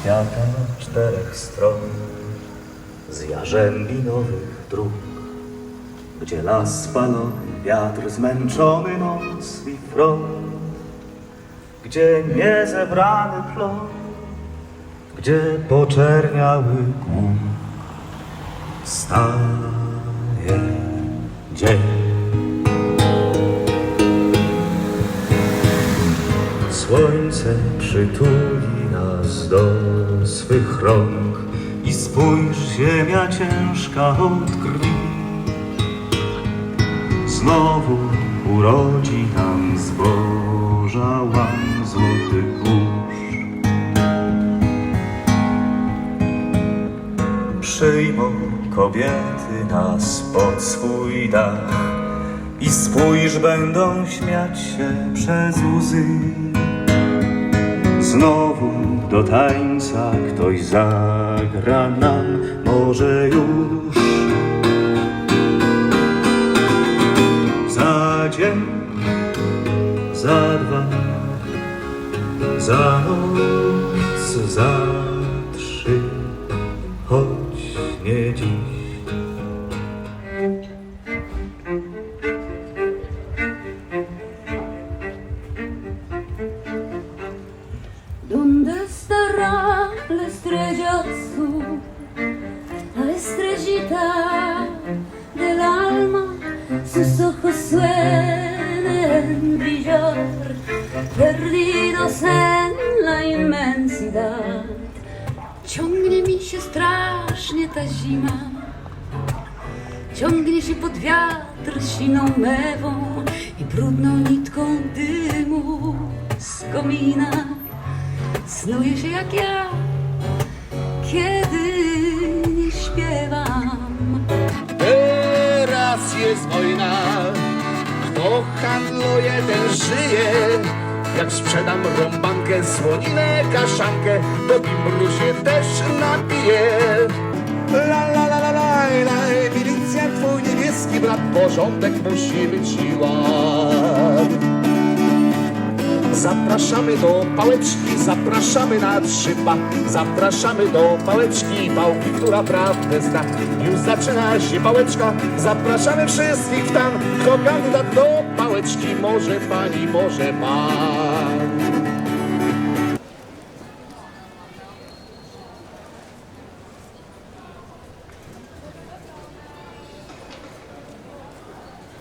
świata czterech stron, z jarzębinowych dróg, gdzie las spalony, wiatr zmęczony noc i front, gdzie niezebrany plon, gdzie poczerniały głód, staje dzień. Słońce przytuli do swych rąk i spójrz, ziemia ciężka od krwi. Znowu urodzi nam zboża łan złoty kurz. Przyjmą kobiety nas pod swój dach i spójrz, będą śmiać się przez łzy. Znowu do tańca ktoś zagra nam, może już. Za dzień, za dwa, za noc, za azul? La estrellita del alma, sus ojos suelen brillar, perdidos en la inmensidad. Ciągnie mi się strasznie ta zima, ciągnie się pod wiatr siną mewą i brudną nitką dymu z komina. Snuje się jak ja, kiedy nie śpiewam. Teraz jest wojna, kto handluje, ten żyje. Jak sprzedam rąbankę, słoninę, kaszankę, to bimbru się też napije. La la la la la la, milicja twój niebieski brat, porządek musi być i ład. Zapraszamy do pałeczki, zapraszamy na trzypa Zapraszamy do pałeczki pałki, która prawdę zna. Już zaczyna się pałeczka, zapraszamy wszystkich tam. Kto kandydat do pałeczki, może pani, może pan